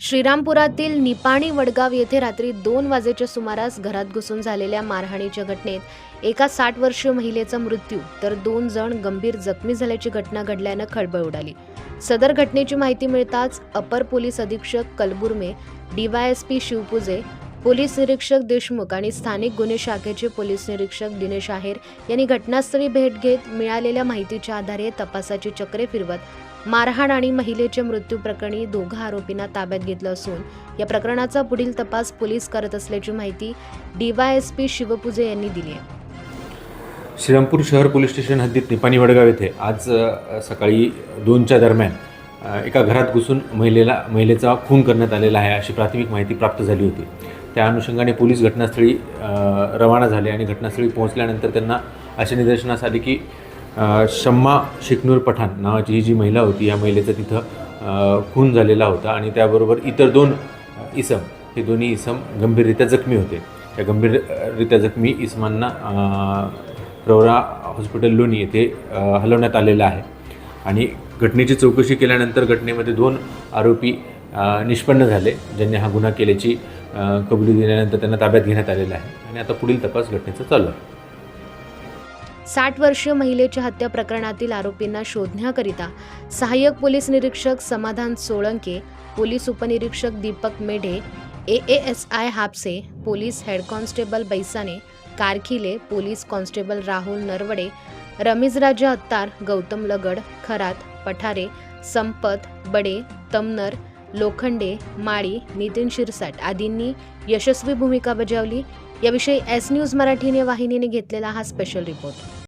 श्रीरामपुरातील निपाणी वडगाव येथे रात्री दोन वाजेच्या सुमारास घरात घुसून झालेल्या मारहाणीच्या घटनेत एका साठ वर्षीय महिलेचा मृत्यू तर दोन जण गंभीर जखमी झाल्याची घटना घडल्यानं खळबळ उडाली. सदर घटनेची माहिती मिळताच अपर पोलीस अधीक्षक कलबुर्मे डीवायएसपी शिवपुजे पोलीस निरीक्षक देशमुख आणि स्थानिक गुन्हे शाखेचे पोलीस निरीक्षक दिनेश आहेर यांनी घटनास्थळी भेट घेत मिळालेल्या माहितीच्या आधारे तपासाची चक्रे फिरवत मारहाण आणि महिलेच्या मृत्यू प्रकरणी दोघा आरोपींना ताब्यात घेतलं असून या प्रकरणाचा पुढील तपास पोलीस करत असल्याची माहिती डीवायएसपी शिवपुजे यांनी दिली आहे. श्रीरामपूर शहर पोलीस स्टेशन हद्दीत निपाणी वडगाव येथे आज सकाळी दोनच्या दरम्यान एका घरात घुसून महिलेला महिलेचा खून करण्यात आलेला आहे अशी प्राथमिक माहिती प्राप्त झाली होती. त्या अनुषंगाने पोलीस घटनास्थळी रवाना झाले आणि घटनास्थळी पोहोचल्यानंतर त्यांना असे निदर्शनास आले की शम्मा शिकनूर पठाण नावाची ही जी महिला होती या महिलेचा तिथं खून झालेला होता आणि त्याबरोबर इतर दोन इसम हे दोन्ही इसम गंभीररित्या जखमी होते. त्या गंभीररित्या जखमी इसमांना प्रवरा हॉस्पिटल लोणी येथे हलवण्यात आलेलं आहे. आणि घटनेची चौकशी केल्यानंतर घटनेमध्ये दोन आरोपी निष्पन्न झाले ज्यांनी हा गुन्हा केल्याची कबुली दिल्यानंतर त्यांना ताब्यात घेण्यात आलेला आहे. आणि आता पुढील तपास घटनेचा चालू आहे. साठ वर्षीय महिलेच्या हत्या प्रकरणातील आरोपींना शोधण्याकरिता सहाय्यक पोलीस निरीक्षक समाधान सोळंके पोलीस उपनिरीक्षक Deepak Medhe A A S I Hapse police head constable Baisane Karkhile police constable Rahul Narwade Ramijraja Attar Gautam Lagad Kharat Pathare Sampat Bade Tamnar Lokhande माळी नितीन शिरसाट आदींनी यशस्वी भूमिका बजावली. याविषयी एस न्यूज मराठीने वाहिनीने घेतलेला हा स्पेशल रिपोर्ट